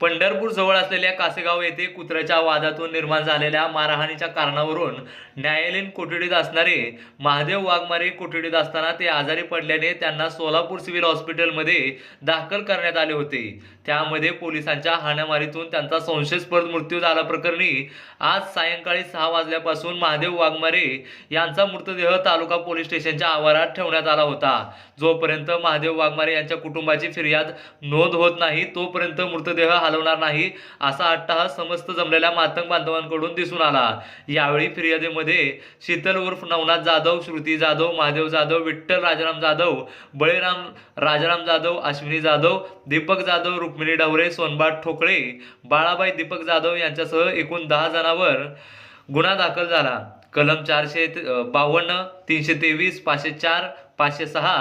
पंढरपूर जवळ असलेल्या कासेगाव येथे कुत्र्याच्या वादातून निर्माण झालेल्या मारहाणीच्या कारणावरून न्यायालयीन कोठडीत असणारे महादेव वाघमारे कोठडीत असताना ते आजारी पडल्याने त्यांना सोलापूर सिव्हिल हॉस्पिटलमध्ये दाखल करण्यात आले होते. त्यामध्ये पोलिसांच्या हाणामारीतून त्यांचा संशयास्पद मृत्यू झाला प्रकरणी आज सायंकाळी सहा वाजल्यापासून महादेव वाघमारे यांचा मृतदेह तालुका पोलीस स्टेशनच्या आवारात ठेवण्यात आला होता. जोपर्यंत महादेव वाघमारे यांच्या कुटुंबाची फिर्याद नोंद होत नाही तोपर्यंत मृतदेह हलवणार नाही असा अट्टहास समस्त जमलेल्या मातंग बांधवांकडून दिसून आला. यावेळी फिर्यादीमध्ये शीतल उर्फ नवनाथ जाधव श्रुती जाधव महादेव जाधव विठ्ठल राजाराम जाधव बळीराम राजाराम जाधव अश्विनी जाधव दीपक जाधव रुक्मिणी डवरे सोनबाट ठोकळे बाळाबाई दीपक जाधव यांच्यासह एकूण दहा जणांवर गुन्हा दाखल झाला. कलम चारशे बावन्न तीनशे तेवीस पाचशे चार पाचशे सहा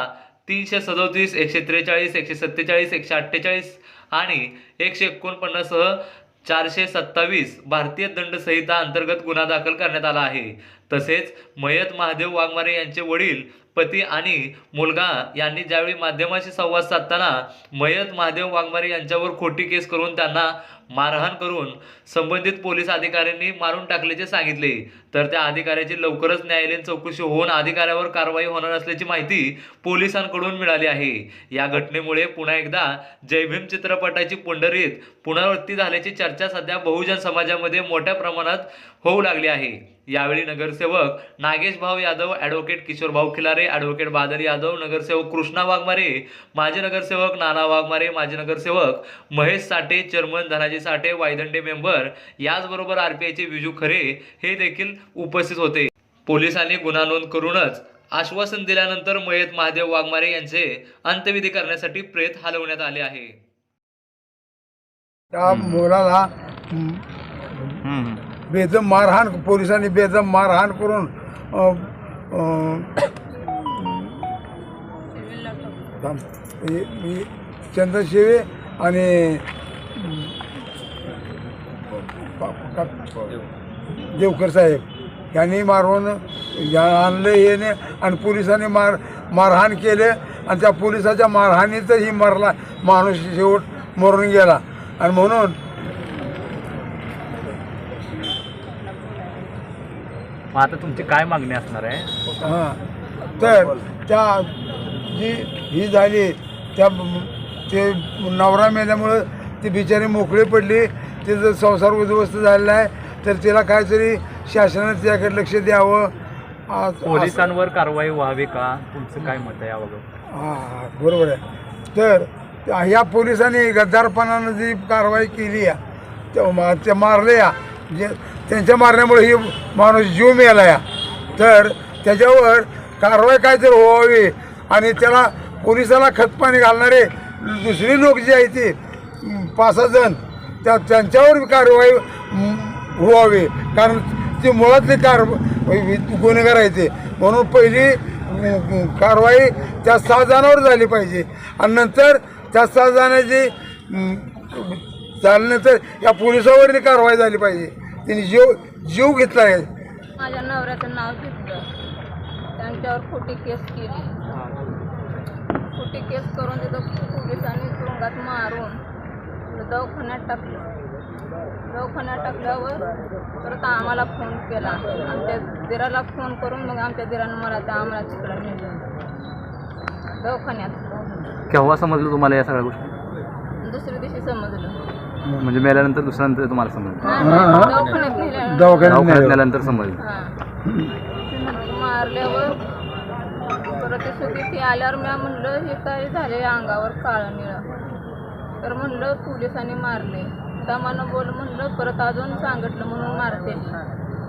तीनशे सदोतीस एकशे त्रेचाळीस एकशे सत्तेचाळीस एकशे अठ्ठेचाळीस आणि एकशे एकोणपन्नाससह चारशे सत्तावीस भारतीय दंड संहिता अंतर्गत गुन्हा दाखल करण्यात आला आहे. तसेच मयत महादेव वाघमारे यांचे वडील पती आणि मुलगा यांनी ज्यावेळी माध्यमाशी संवाद साधताना मयत महादेव वाघमारे यांच्यावर खोटी केस करून त्यांना मारहाण करून संबंधित पोलीस अधिकाऱ्यांनी मारून टाकल्याचे सांगितले. तर त्या अधिकाऱ्याची लवकरच न्यायालयीन चौकशी होऊन अधिकाऱ्यावर कारवाई होणार असल्याची माहिती पोलिसांकडून मिळाली आहे. या घटनेमुळे पुन्हा एकदा जयभीम चित्रपटाची पुंडरीत पुनरावृत्ती झाल्याची चर्चा सध्या बहुजन समाजामध्ये मोठ्या प्रमाणात होऊ लागली आहे. यावेळी नगरसेवक नागेश भाऊ यादव ॲडव्होकेट किशोर भाऊ खिलारे ॲडव्होकेट बादल यादव नगरसेवक कृष्णा वाघमारे माजी नगरसेवक नाना वाघमारे माजी नगरसेवक महेश साठे चेअरमन धनाजी साठे वायदंडे मेंबर याचबरोबर आर पी आयचे विजू खरे हे देखील उपस्थित होते. पोलिसांनी गुन्हा नोंद करूनच आश्वासन दिल्यानंतर मयत महादेव वाघमारे यांचे अंत्यविधी करण्यासाठी प्रेत हलवण्यात आले आहे. त्या मुलाला बेदम मारहाण पोलिसांनी बेदम मारहाण करून चंद्रशिवे आणि देवकर साहेब यांनी मारून या आणलं येणे आणि पोलिसांनी मार मारहाण केले आणि त्या पोलिसाच्या मारहाणीतही मरला. माणूस शेवट मरून गेला. आणि म्हणून आता तुमची काय मागणी असणार आहे? हां. तर त्या जी ही झाली त्या ते नवरा मेल्यामुळं ती बिचारी मोकळी पडली. तिचा संसार उद्ध्वस्त झालेला आहे तर तिला काहीतरी शासनाने त्याकडे लक्ष द्यावं. आ- पोलिसांवर कारवाई व्हावी का? तुमचं काय मत आहे याबाबत? हा हा, बरोबर आहे. तर ह्या पोलिसांनी गद्दारपणानं जी कारवाई केली आहे मा- ते मारले या जे त्यांच्या मारण्यामुळे ही माणूस जीव मेला या तर त्याच्यावर कारवाई काहीतरी व्हावी आणि त्याला पोलिसाला खतपाणी घालणारे दुसरी लोक जे आहेत ते पाच सहा जण त्या त्यांच्यावर कारवाई व्हावी. कारण ते मुळातले कार गुन्हेगार आहे ते. म्हणून पहिली कारवाई त्या सहा जणांवर झाली पाहिजे. आणि नंतर त्या सहा जणांची झाल्यानंतर या पोलिसावरही कारवाई झाली पाहिजे. त्यांनी जीव जीव घेतला आहे. माझ्या नवऱ्याचं नाव घेतलं. त्यांच्यावर खोटी केस केली. खोटी केस करून तिथं पोलिसांनी तुरुंगात मारून दवाखान्यात टाकलं. दवाखान्यात टाकल्यावर परत आम्हाला फोन केला. आमच्या दिराला फोन करून मग आमच्या दिरानं मला त्या आम्हाला तिकडं नेलं दवाखान्यात. केव्हा समजलं तुम्हाला या सगळ्या गोष्टी? दुसऱ्या दिवशी समजलं. म्हणजे मेल्यानंतर दुसऱ्यानंतर तुम्हाला समजलं. दवाखान्यात नेल्यानंतर. नेल्यानंतर. समजलं. हां. मारल्यावर परत ते ती आल्यावर मी म्हणलं हे काय झाले अंगावर काळं निळं? तर म्हणलं पोलिसांनी मारले. दमानं बोल म्हणलं परत अजून सांगितलं म्हणून मारते.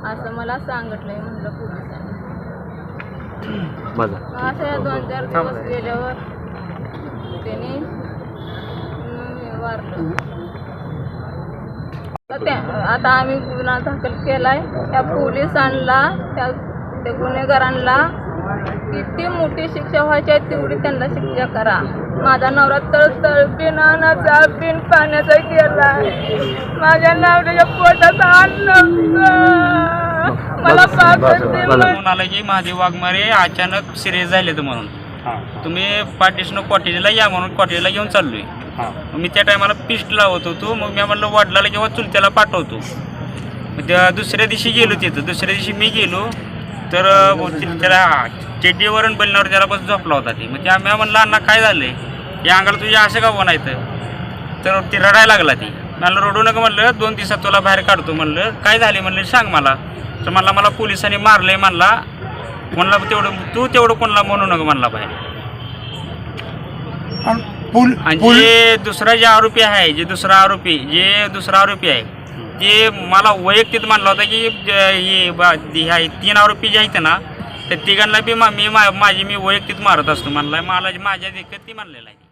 असं मला सांगितलंय म्हणलं पोलिसांनी. असं या दोन चार दिवस गेल्यावर त्याने वारलं. त्या आता आम्ही गुन्हा दाखल केलाय. त्या पोलिसांना त्या गुन्हेगारांना किती मोठी शिक्षा व्हायची आहे तेवढी त्यांना शिक्षा करा. माझा नवरा तळतळ बिन अन्नाचा बिन पाण्याचा गेला. माझ्या नवऱ्याच्या पोटात अन्न फोन आला की महादेव वाघमारे अचानक सिरियस झालेत म्हणून. तुम्ही पाठीसनं कॉटेजला या म्हणून कॉटेजला घेऊन चाललोय. मी त्या टायमाला पिस्ट लावत होतो मग मी म्हणलं वडिलाला किंवा चुलत्याला पाठवतो. मग त्या दुसऱ्या दिवशी गेलो तिथं. दुसऱ्या दिवशी मी गेलो तर त्याला चेड्डीवर आणि बलण्यावर त्याला बस झोपला होता ते. मग त्या मी म्हणलं अण्णा काय झालंय? या अंगाला तुझ्या असं का बनायचं तर ती रडायला लागला ती. मला रडू नका म्हणलं दोन दिवसात तुला बाहेर काढतो म्हणलं काय झाले म्हणलं सांग मला. तर मला मला पोलिसांनी मारलंय म्हणला. म्हणला तेवढं तू तेवढं कोणाला म्हणू नका म्हणला बाहेर. आणि जे दुसरा जे आरोपी आहे जे दुसरा आरोपी जे दुसरा आरोपी आहे जे मला वैयक्तिक मानला होता की हे तीन आरोपी जे आहेत ना तर तिघांना बी मा- मी मा- माझी मी वैयक्तिक मारत असतो म्हणला मला माझ्या देखत ती मानलेला आहे.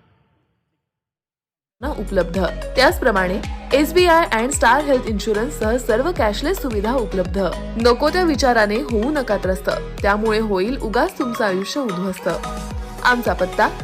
ना उपलब्ध. त्याचप्रमाणे S B I and Star Health insurance सह सर्व कॅशलेस सुविधा उपलब्ध. नको त्या विचाराने होऊ नका त्रस्त. त्यामुळे होईल उगाच तुमचं आयुष्य उद्ध्वस्त. आमचा पत्ता